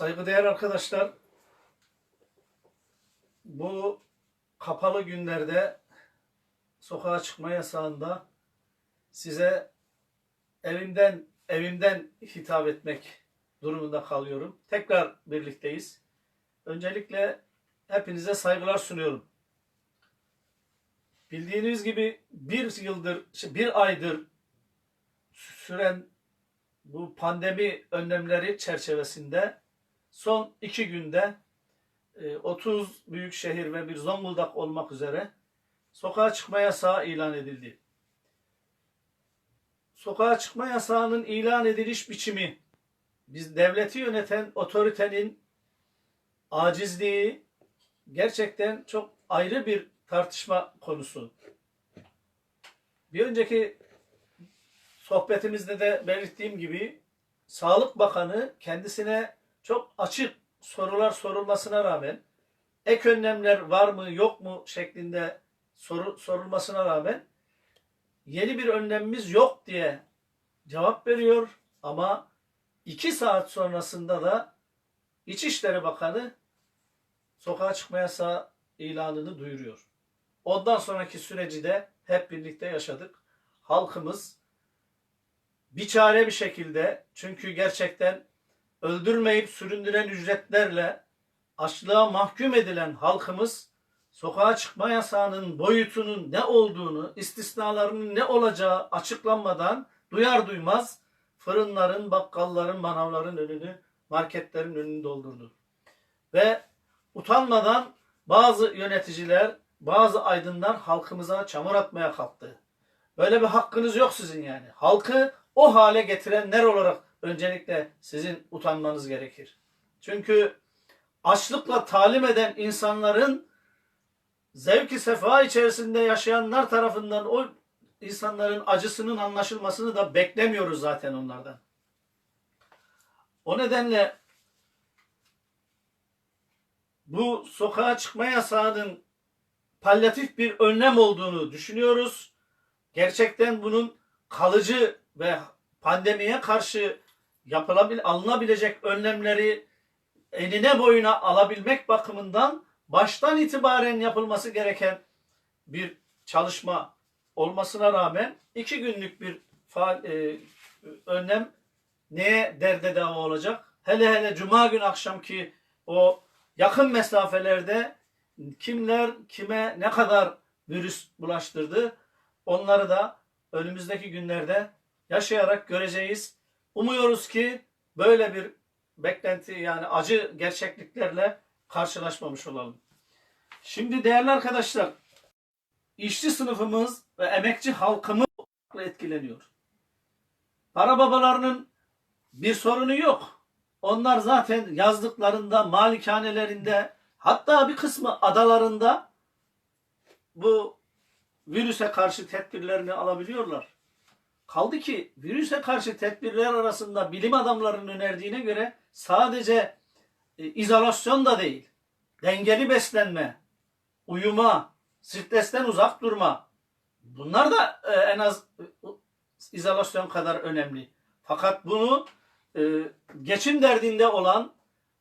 Saygıdeğer arkadaşlar, bu kapalı günlerde sokağa çıkma yasağında size evimden evimden hitap etmek durumunda kalıyorum. Tekrar birlikteyiz. Öncelikle hepinize saygılar sunuyorum. Bildiğiniz gibi bir yıldır, bir aydır süren bu pandemi önlemleri çerçevesinde son iki günde e, 30 büyük şehir ve bir Zonguldak olmak üzere sokağa çıkma yasağı ilan edildi. Sokağa çıkma yasağının ilan ediliş biçimi biz devleti yöneten otoritenin acizliği gerçekten çok ayrı bir tartışma konusu. Bir önceki sohbetimizde de belirttiğim gibi Sağlık Bakanı kendisine çok açık sorular sorulmasına rağmen ek önlemler var mı yok mu şeklinde soru, sorulmasına rağmen yeni bir önlemimiz yok diye cevap veriyor ama iki saat sonrasında da İçişleri Bakanı sokağa çıkma yasağı ilanını duyuruyor. Ondan sonraki süreci de hep birlikte yaşadık. Halkımız bir çare bir şekilde çünkü gerçekten öldürmeyip süründüren ücretlerle açlığa mahkum edilen halkımız sokağa çıkma yasağının boyutunun ne olduğunu, istisnalarının ne olacağı açıklanmadan duyar duymaz fırınların, bakkalların, manavların önünü, marketlerin önünü doldurdu. Ve utanmadan bazı yöneticiler, bazı aydınlar halkımıza çamur atmaya kalktı. Böyle bir hakkınız yok sizin yani. Halkı o hale getirenler olarak öncelikle sizin utanmanız gerekir. Çünkü açlıkla talim eden insanların zevki sefa içerisinde yaşayanlar tarafından o insanların acısının anlaşılmasını da beklemiyoruz zaten onlardan. O nedenle bu sokağa çıkma yasağının palyatif bir önlem olduğunu düşünüyoruz. Gerçekten bunun kalıcı ve pandemiye karşı yapılabil alınabilecek önlemleri enine boyuna alabilmek bakımından baştan itibaren yapılması gereken bir çalışma olmasına rağmen iki günlük bir faal, e, önlem neye derde dava olacak? Hele hele cuma gün akşamki o yakın mesafelerde kimler kime ne kadar virüs bulaştırdı onları da önümüzdeki günlerde yaşayarak göreceğiz. Umuyoruz ki böyle bir beklenti yani acı gerçekliklerle karşılaşmamış olalım. Şimdi değerli arkadaşlar işçi sınıfımız ve emekçi halkımız etkileniyor. Para babalarının bir sorunu yok. Onlar zaten yazlıklarında, malikanelerinde, hatta bir kısmı adalarında bu virüse karşı tedbirlerini alabiliyorlar. Kaldı ki virüse karşı tedbirler arasında bilim adamlarının önerdiğine göre sadece e, izolasyon da değil, dengeli beslenme, uyuma, stresten uzak durma. Bunlar da e, en az e, izolasyon kadar önemli. Fakat bunu e, geçim derdinde olan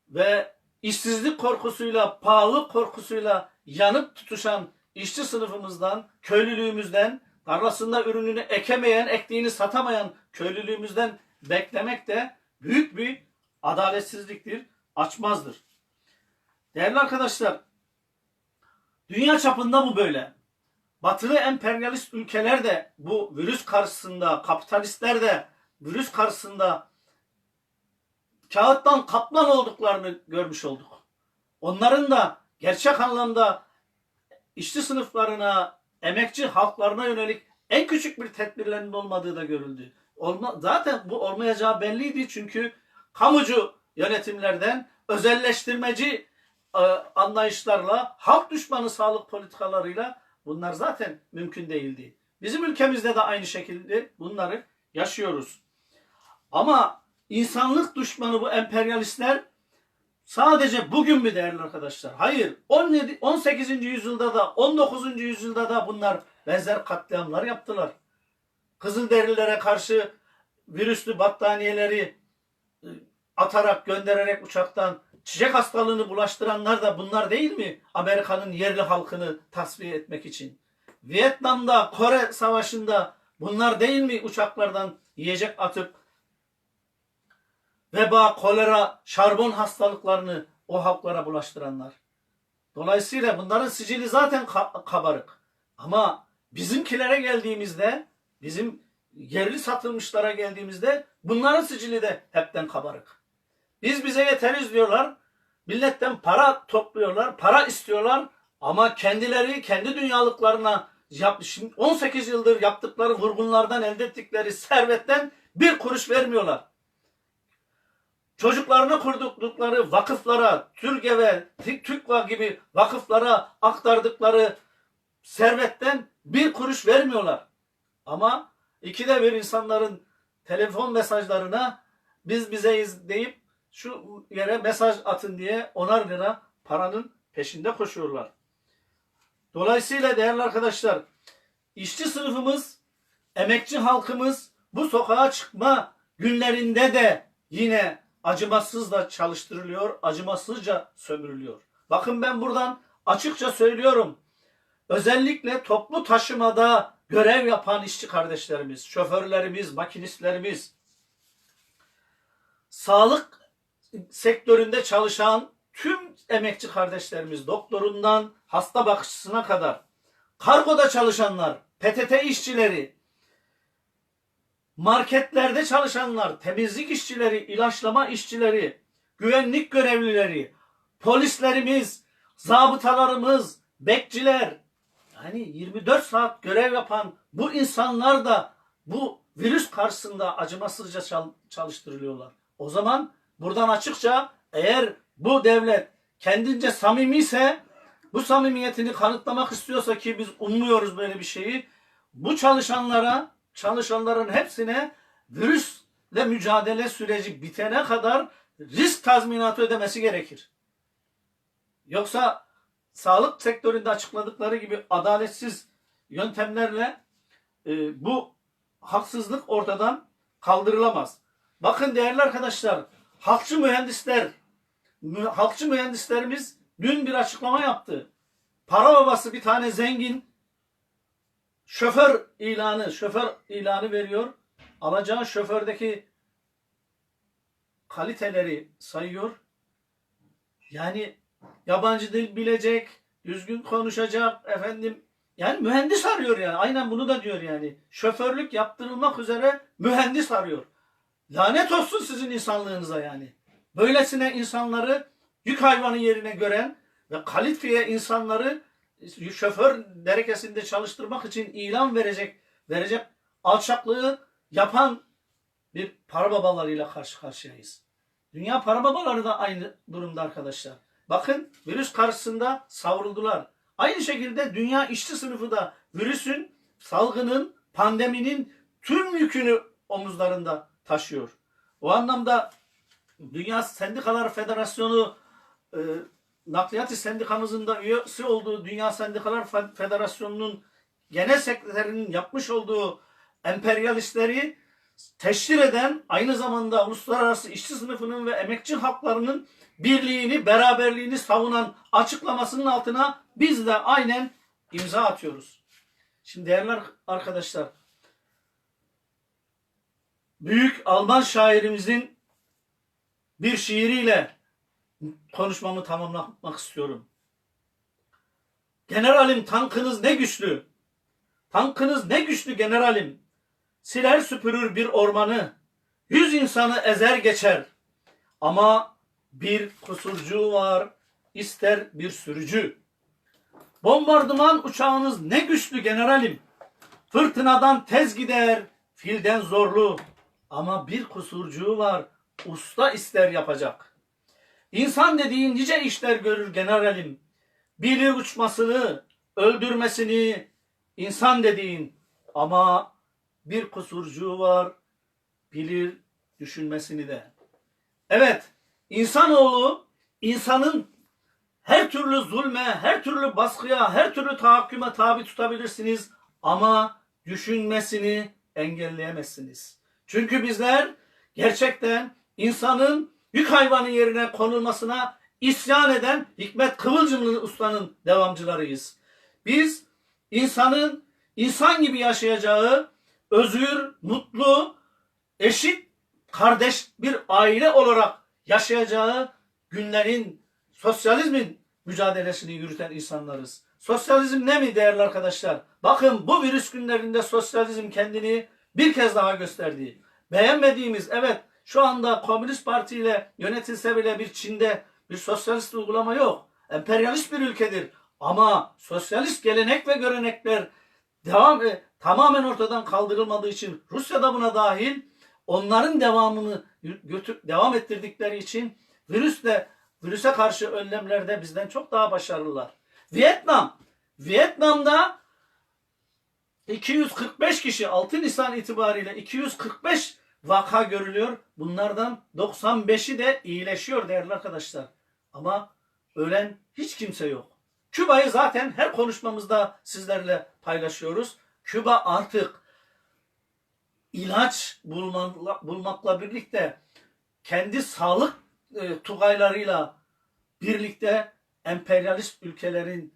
ve işsizlik korkusuyla, pahalı korkusuyla yanıp tutuşan işçi sınıfımızdan, köylülüğümüzden, tarlasında ürününü ekemeyen, ektiğini satamayan köylülüğümüzden beklemek de büyük bir adaletsizliktir, açmazdır. Değerli arkadaşlar, dünya çapında bu böyle. Batılı emperyalist ülkeler de bu virüs karşısında, kapitalistler de virüs karşısında kağıttan kaplan olduklarını görmüş olduk. Onların da gerçek anlamda işçi sınıflarına, emekçi halklarına yönelik en küçük bir tedbirlerinin olmadığı da görüldü. Olma, zaten bu olmayacağı belliydi çünkü kamucu yönetimlerden özelleştirmeci e, anlayışlarla, halk düşmanı sağlık politikalarıyla bunlar zaten mümkün değildi. Bizim ülkemizde de aynı şekilde bunları yaşıyoruz. Ama insanlık düşmanı bu emperyalistler sadece bugün mü değerli arkadaşlar? Hayır. 17, 18. yüzyılda da 19. yüzyılda da bunlar benzer katliamlar yaptılar. Kızılderililere karşı virüslü battaniyeleri e, atarak göndererek uçaktan çiçek hastalığını bulaştıranlar da bunlar değil mi? Amerika'nın yerli halkını tasfiye etmek için. Vietnam'da, Kore Savaşı'nda bunlar değil mi uçaklardan yiyecek atıp veba, kolera, şarbon hastalıklarını o halklara bulaştıranlar. Dolayısıyla bunların sicili zaten ka- kabarık. Ama bizimkilere geldiğimizde, bizim yerli satılmışlara geldiğimizde bunların sicili de hepten kabarık. Biz bize yeteriz diyorlar. Milletten para topluyorlar, para istiyorlar ama kendileri kendi dünyalıklarına yap, şimdi 18 yıldır yaptıkları vurgunlardan elde ettikleri servetten bir kuruş vermiyorlar. Çocuklarına kurdukları vakıflara, Türgeve, TÜKVA gibi vakıflara aktardıkları servetten bir kuruş vermiyorlar. Ama ikide bir insanların telefon mesajlarına biz bizeyiz deyip şu yere mesaj atın diye onar lira paranın peşinde koşuyorlar. Dolayısıyla değerli arkadaşlar işçi sınıfımız, emekçi halkımız bu sokağa çıkma günlerinde de yine acımasızca çalıştırılıyor, acımasızca sömürülüyor. Bakın ben buradan açıkça söylüyorum. Özellikle toplu taşımada görev yapan işçi kardeşlerimiz, şoförlerimiz, makinistlerimiz, sağlık sektöründe çalışan tüm emekçi kardeşlerimiz, doktorundan hasta bakıcısına kadar, kargoda çalışanlar, PTT işçileri, marketlerde çalışanlar, temizlik işçileri, ilaçlama işçileri, güvenlik görevlileri, polislerimiz, zabıtalarımız, bekçiler, yani 24 saat görev yapan bu insanlar da bu virüs karşısında acımasızca çal- çalıştırılıyorlar. O zaman buradan açıkça eğer bu devlet kendince samimi ise bu samimiyetini kanıtlamak istiyorsa ki biz ummuyoruz böyle bir şeyi bu çalışanlara çalışanların hepsine virüsle mücadele süreci bitene kadar risk tazminatı ödemesi gerekir. Yoksa sağlık sektöründe açıkladıkları gibi adaletsiz yöntemlerle e, bu haksızlık ortadan kaldırılamaz. Bakın değerli arkadaşlar, halkçı mühendisler, mü- halkçı mühendislerimiz dün bir açıklama yaptı. Para babası bir tane zengin şoför ilanı, şoför ilanı veriyor. Alacağı şofördeki kaliteleri sayıyor. Yani yabancı dil bilecek, düzgün konuşacak, efendim yani mühendis arıyor yani. Aynen bunu da diyor yani. Şoförlük yaptırılmak üzere mühendis arıyor. Lanet olsun sizin insanlığınıza yani. Böylesine insanları yük hayvanı yerine gören ve kalifiye insanları şoför derekesinde çalıştırmak için ilan verecek verecek alçaklığı yapan bir para babalarıyla karşı karşıyayız. Dünya para babaları da aynı durumda arkadaşlar. Bakın virüs karşısında savruldular. Aynı şekilde dünya işçi sınıfı da virüsün, salgının, pandeminin tüm yükünü omuzlarında taşıyor. O anlamda Dünya Sendikalar Federasyonu e, Nakliyat Sendikamızın da üyesi olduğu Dünya Sendikalar Fe- Federasyonu'nun genel sekreterinin yapmış olduğu emperyalistleri teşhir eden aynı zamanda uluslararası işçi sınıfının ve emekçi haklarının birliğini, beraberliğini savunan açıklamasının altına biz de aynen imza atıyoruz. Şimdi değerli arkadaşlar, büyük Alman şairimizin bir şiiriyle konuşmamı tamamlamak istiyorum. Generalim tankınız ne güçlü. Tankınız ne güçlü generalim. Siler süpürür bir ormanı. Yüz insanı ezer geçer. Ama bir kusurcu var. ister bir sürücü. Bombardıman uçağınız ne güçlü generalim. Fırtınadan tez gider, filden zorlu. Ama bir kusurcuğu var, usta ister yapacak. İnsan dediğin nice işler görür generalim. Bilir uçmasını, öldürmesini, insan dediğin. Ama bir kusurcuğu var, bilir düşünmesini de. Evet, insanoğlu insanın her türlü zulme, her türlü baskıya, her türlü tahakküme tabi tutabilirsiniz ama düşünmesini engelleyemezsiniz. Çünkü bizler gerçekten insanın yük hayvanı yerine konulmasına isyan eden Hikmet Kıvılcımlı Usta'nın devamcılarıyız. Biz insanın insan gibi yaşayacağı özgür, mutlu, eşit, kardeş bir aile olarak yaşayacağı günlerin sosyalizmin mücadelesini yürüten insanlarız. Sosyalizm ne mi değerli arkadaşlar? Bakın bu virüs günlerinde sosyalizm kendini bir kez daha gösterdi. Beğenmediğimiz evet şu anda Komünist Parti ile yönetilse bile bir Çin'de bir sosyalist uygulama yok. Emperyalist bir ülkedir. Ama sosyalist gelenek ve görenekler devam e, tamamen ortadan kaldırılmadığı için Rusya da buna dahil onların devamını götür, devam ettirdikleri için virüsle virüse karşı önlemlerde bizden çok daha başarılılar. Vietnam Vietnam'da 245 kişi 6 Nisan itibariyle 245 vaka görülüyor. Bunlardan 95'i de iyileşiyor değerli arkadaşlar. Ama ölen hiç kimse yok. Küba'yı zaten her konuşmamızda sizlerle paylaşıyoruz. Küba artık ilaç bulmakla, birlikte kendi sağlık e, tugaylarıyla birlikte emperyalist ülkelerin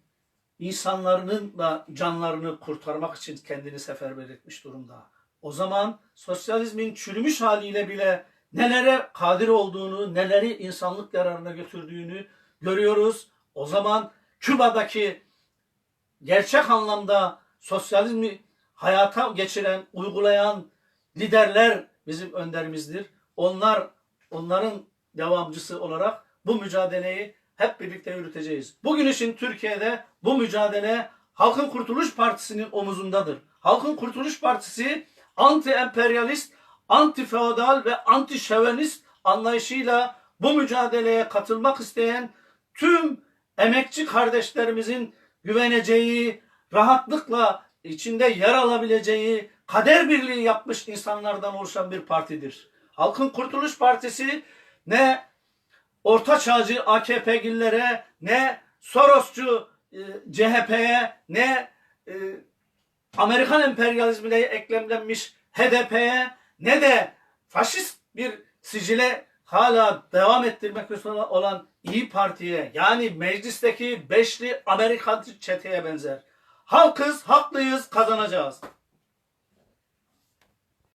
insanların da canlarını kurtarmak için kendini seferber etmiş durumda. O zaman sosyalizmin çürümüş haliyle bile nelere kadir olduğunu, neleri insanlık yararına götürdüğünü görüyoruz. O zaman Küba'daki gerçek anlamda sosyalizmi hayata geçiren, uygulayan liderler bizim önderimizdir. Onlar onların devamcısı olarak bu mücadeleyi hep birlikte yürüteceğiz. Bugün için Türkiye'de bu mücadele Halkın Kurtuluş Partisi'nin omuzundadır. Halkın Kurtuluş Partisi anti-emperyalist, anti-feodal ve anti-şövenist anlayışıyla bu mücadeleye katılmak isteyen tüm emekçi kardeşlerimizin güveneceği, rahatlıkla içinde yer alabileceği, kader birliği yapmış insanlardan oluşan bir partidir. Halkın Kurtuluş Partisi ne orta çağcı AKP'gillere ne Sorosçu e, CHP'ye ne e, Amerikan emperyalizmine eklemlenmiş HDP'ye ne de faşist bir sicile hala devam ettirmek üzere olan İyi Parti'ye yani meclisteki beşli Amerikan çeteye benzer. Halkız, haklıyız, kazanacağız.